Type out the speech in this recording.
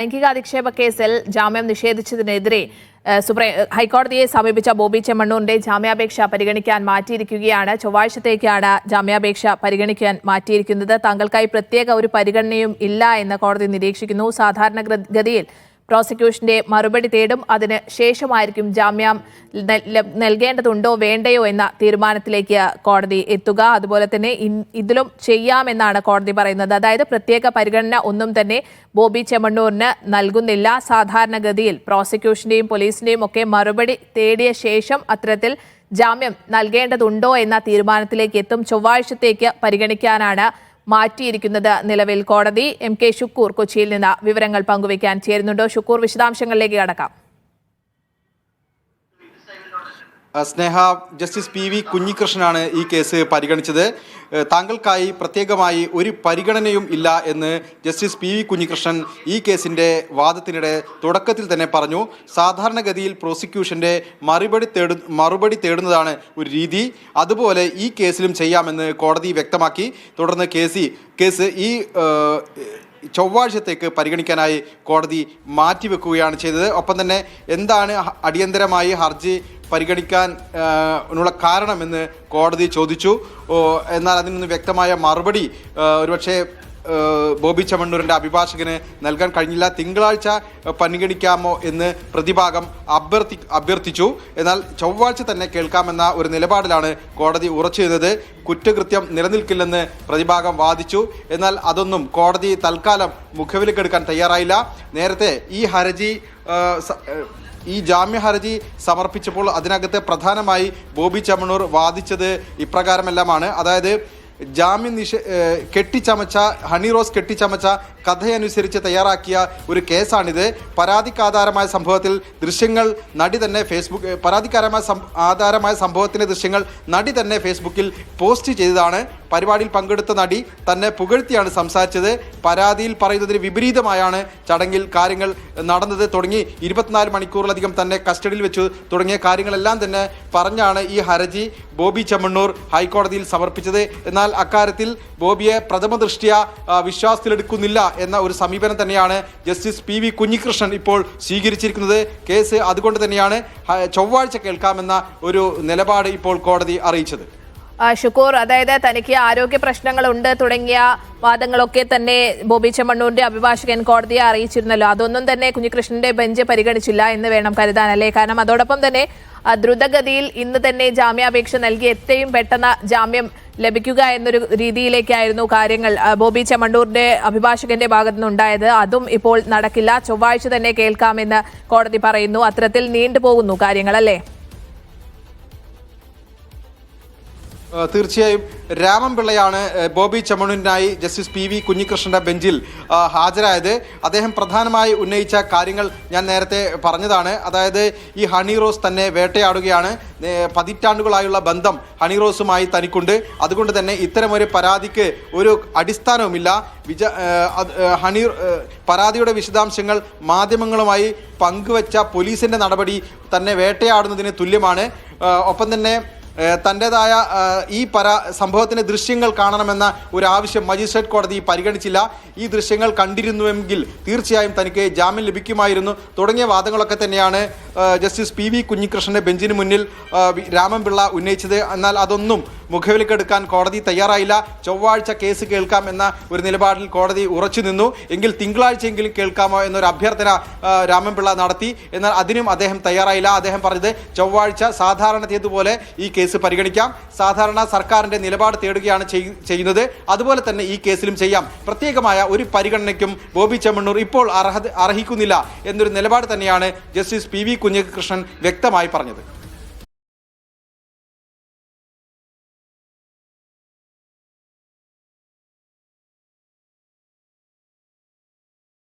ലൈംഗിക അധിക്ഷേപ കേസിൽ ജാമ്യം നിഷേധിച്ചതിനെതിരെ സുപ്രീം ഹൈക്കോടതിയെ സമീപിച്ച ബോബി ചെമ്മണ്ണൂരിന്റെ ജാമ്യാപേക്ഷ പരിഗണിക്കാൻ മാറ്റിയിരിക്കുകയാണ്. ചൊവ്വാഴ്ചത്തേക്കാണ് ജാമ്യാപേക്ഷ പരിഗണിക്കാൻ മാറ്റിയിരിക്കുന്നത്. തങ്ങൾക്കായി പ്രത്യേക ഒരു പരിഗണനയും ഇല്ല എന്ന് കോടതി നിരീക്ഷിക്കുന്നു. സാധാരണ ഗതിയിൽ പ്രോസിക്യൂഷന്റെ മറുപടി തേടും അതിന് ശേഷമായിരിക്കും ജാമ്യം നൽകേണ്ടതുണ്ടോ വേണ്ടയോ എന്ന തീരുമാനത്തിലേക്ക് കോടതി എത്തുക. അതുപോലെ തന്നെ ഇതിലും ചെയ്യാമെന്നാണ് കോടതി പറയുന്നത്. അതായത് പ്രത്യേക പരിഗണന ഒന്നും തന്നെ ബോബി ചെമ്മണ്ണൂരിന് നൽകുന്നില്ല. സാധാരണഗതിയിൽ പ്രോസിക്യൂഷന്റെയും പോലീസിന്റെയും ഒക്കെ മറുപടി തേടിയ ശേഷം അത്തരത്തിൽ ജാമ്യം നൽകേണ്ടതുണ്ടോ എന്ന തീരുമാനത്തിലേക്ക് എത്തും. ചൊവ്വാഴ്ചത്തേക്ക് പരിഗണിക്കാനാണ് മാറ്റിയിരിക്കുന്നത് നിലവിൽ കോടതി. എം കെ ഷുക്കൂർ കൊച്ചിയിൽ നിന്ന് വിവരങ്ങൾ പങ്കുവയ്ക്കാൻ ചേരുന്നുണ്ട്. ഷുക്കൂർ വിശദാംശങ്ങളിലേക്ക് കടക്കാം. സ്നേഹ ജസ്റ്റിസ് പി വി കുഞ്ഞികൃഷ്ണനാണ് ഈ കേസ് പരിഗണിച്ചത്. താങ്കൾക്കായി പ്രത്യേകമായി ഒരു പരിഗണനയും ഇല്ല എന്ന് ജസ്റ്റിസ് പി വി കുഞ്ഞികൃഷ്ണൻ ഈ കേസിന്റെ വാദത്തിനിടെ തുടക്കത്തിൽ തന്നെ പറഞ്ഞു. സാധാരണഗതിയിൽ പ്രോസിക്യൂഷന്റെ മറുപടി തേടു മറുപടി തേടുന്നതാണ് ഒരു രീതി. അതുപോലെ ഈ കേസിലും ചെയ്യാമെന്ന് കോടതി വ്യക്തമാക്കി. തുടർന്ന് കേസി കേസ് ഈ ചൊവ്വാഴ്ചത്തേക്ക് പരിഗണിക്കാനായി കോടതി മാറ്റിവെക്കുകയാണ് ചെയ്തത്. ഒപ്പം തന്നെ എന്താണ് അടിയന്തരമായി ഹർജി പരിഗണിക്കാൻ ഉള്ള കാരണമെന്ന് കോടതി ചോദിച്ചു. എന്നാൽ അതിൽ നിന്ന് വ്യക്തമായ മറുപടി ഒരുപക്ഷെ ബോബി ചമണ്ണൂരിന്റെ അഭിഭാഷകന് നൽകാൻ കഴിഞ്ഞില്ല. തിങ്കളാഴ്ച പരിഗണിക്കാമോ എന്ന് പ്രതിഭാഗം അഭ്യർത്ഥി അഭ്യർത്ഥിച്ചു. എന്നാൽ ചൊവ്വാഴ്ച തന്നെ കേൾക്കാമെന്ന ഒരു നിലപാടിലാണ് കോടതി ഉറച്ചു നിന്നത്. കുറ്റകൃത്യം നിലനിൽക്കില്ലെന്ന് പ്രതിഭാഗം വാദിച്ചു. എന്നാൽ അതൊന്നും കോടതി തൽക്കാലം മുഖവിലക്കെടുക്കാൻ തയ്യാറായില്ല. നേരത്തെ ഈ ഹർജി ഈ ജാമ്യ ഹർജി സമർപ്പിച്ചപ്പോൾ അതിനകത്ത് പ്രധാനമായി ബോബി ചമണൂർ വാദിച്ചത് ഇപ്രകാരമെല്ലാമാണ്. അതായത് ജാമ്യം നിഷ കെട്ടിച്ചമച്ച ഹണി റോസ് കെട്ടിച്ചമച്ച കഥയനുസരിച്ച് തയ്യാറാക്കിയ ഒരു കേസാണിത്. പരാതിക്കാധാരമായ സംഭവത്തിൽ ദൃശ്യങ്ങൾ നടി തന്നെ ഫേസ്ബുക്ക് പരാതിക്കാരമായ ആധാരമായ സംഭവത്തിന്റെ ദൃശ്യങ്ങൾ നടി തന്നെ ഫേസ്ബുക്കിൽ പോസ്റ്റ് ചെയ്തതാണ്. പരിപാടിയിൽ പങ്കെടുത്ത നടി തന്നെ പുകഴ്ത്തിയാണ് സംസാരിച്ചത്. പരാതിയിൽ പറയുന്നതിന് വിപരീതമായാണ് ചടങ്ങിൽ കാര്യങ്ങൾ നടന്നത് തുടങ്ങി ഇരുപത്തിനാല് മണിക്കൂറിലധികം തന്നെ കസ്റ്റഡിയിൽ വെച്ചു തുടങ്ങിയ കാര്യങ്ങളെല്ലാം തന്നെ പറഞ്ഞാണ് ഈ ഹർജി ബോബി ചെമ്മണ്ണൂർ ഹൈക്കോടതിയിൽ സമർപ്പിച്ചത്. എന്നാൽ അക്കാര്യത്തിൽ ബോബിയെ പ്രഥമ ദൃഷ്ട്യ വിശ്വാസത്തിലെടുക്കുന്നില്ല എന്ന ഒരു സമീപനം തന്നെയാണ് ജസ്റ്റിസ് പി വി കുഞ്ഞികൃഷ്ണൻ ഇപ്പോൾ സ്വീകരിച്ചിരിക്കുന്നത്. കേസ് അതുകൊണ്ട് തന്നെയാണ് ചൊവ്വാഴ്ച കേൾക്കാമെന്ന ഒരു നിലപാട് ഇപ്പോൾ കോടതി അറിയിച്ചത്. ഷുക്കൂർ അതായത് തനിക്ക് ആരോഗ്യ പ്രശ്നങ്ങളുണ്ട് തുടങ്ങിയ വാദങ്ങളൊക്കെ തന്നെ ബോബി ചെമ്മണ്ണൂരിന്റെ അഭിഭാഷകൻ കോടതിയെ അറിയിച്ചിരുന്നല്ലോ. അതൊന്നും തന്നെ കുഞ്ഞികൃഷ്ണന്റെ ബെഞ്ച് പരിഗണിച്ചില്ല എന്ന് വേണം കരുതാൻ അല്ലേ? കാരണം അതോടൊപ്പം തന്നെ ദ്രുതഗതിയിൽ ഇന്ന് തന്നെ ജാമ്യാപേക്ഷ നൽകി എത്രയും പെട്ടെന്ന് ജാമ്യം ലഭിക്കുക എന്നൊരു രീതിയിലേക്കായിരുന്നു കാര്യങ്ങൾ ബോബി ചെമ്മണ്ണൂരിന്റെ അഭിഭാഷകന്റെ ഭാഗത്തു നിന്നുണ്ടായത് അതും ഇപ്പോൾ നടക്കില്ല. ചൊവ്വാഴ്ച തന്നെ കേൾക്കാമെന്ന് കോടതി പറയുന്നു. അത്തരത്തിൽ നീണ്ടുപോകുന്നു കാര്യങ്ങൾ അല്ലേ തീർച്ചയായും രാമൻപിള്ളയാണ് പിള്ളയാണ് ബോബി ചമണുനായി ജസ്റ്റിസ് പി വി കുഞ്ഞികൃഷ്ണന്റെ ബെഞ്ചിൽ ഹാജരായത്. അദ്ദേഹം പ്രധാനമായി ഉന്നയിച്ച കാര്യങ്ങൾ ഞാൻ നേരത്തെ പറഞ്ഞതാണ്. അതായത് ഈ ഹണി റോസ് തന്നെ വേട്ടയാടുകയാണ്. പതിറ്റാണ്ടുകളായുള്ള ബന്ധം ഹണി റോസുമായി തനിക്കുണ്ട്. അതുകൊണ്ട് തന്നെ ഇത്തരമൊരു പരാതിക്ക് ഒരു അടിസ്ഥാനവുമില്ല. വിജ ഹണി പരാതിയുടെ വിശദാംശങ്ങൾ മാധ്യമങ്ങളുമായി പങ്കുവച്ച പോലീസിന്റെ നടപടി തന്നെ വേട്ടയാടുന്നതിന് തുല്യമാണ്. ഒപ്പം തന്നെ തന്റെതായ ഈ പര സംഭവത്തിന്റെ ദൃശ്യങ്ങൾ കാണണമെന്ന ഒരു ആവശ്യം മജിസ്ട്രേറ്റ് കോടതി പരിഗണിച്ചില്ല. ഈ ദൃശ്യങ്ങൾ കണ്ടിരുന്നുവെങ്കിൽ തീർച്ചയായും തനിക്ക് ജാമ്യം ലഭിക്കുമായിരുന്നു. തുടങ്ങിയ വാദങ്ങളൊക്കെ തന്നെയാണ് ജസ്റ്റിസ് പി വി കുഞ്ഞികൃഷ്ണന്റെ ബെഞ്ചിന് മുന്നിൽ രാമൻപിള്ള ഉന്നയിച്ചത്. എന്നാൽ അതൊന്നും മുഖവിലക്കെടുക്കാൻ കോടതി തയ്യാറായില്ല. ചൊവ്വാഴ്ച കേസ് കേൾക്കാം എന്ന ഒരു നിലപാടിൽ കോടതി ഉറച്ചു നിന്നു. എങ്കിൽ തിങ്കളാഴ്ചയെങ്കിലും കേൾക്കാമോ എന്നൊരു അഭ്യർത്ഥന രാമൻപിള്ള നടത്തി. എന്നാൽ അതിനും അദ്ദേഹം തയ്യാറായില്ല. അദ്ദേഹം പറഞ്ഞത് ചൊവ്വാഴ്ച സാധാരണ തീയതുപോലെ ഈ കേസ് പരിഗണിക്കാം. സാധാരണ സർക്കാരിന്റെ നിലപാട് തേടുകയാണ് ചെയ്- ചെയ്യുന്നത്. അതുപോലെ തന്നെ ഈ കേസിലും ചെയ്യാം. പ്രത്യേകമായ ഒരു പരിഗണനയ്ക്കും ബോബി ചെമ്മണ്ണൂർ ഇപ്പോൾ അർഹത അർഹിക്കുന്നില്ല എന്നൊരു നിലപാട് തന്നെയാണ് ജസ്റ്റിസ് പി വി കുഞ്ഞികൃഷ്ണൻ വ്യക്തമായി പറഞ്ഞത്.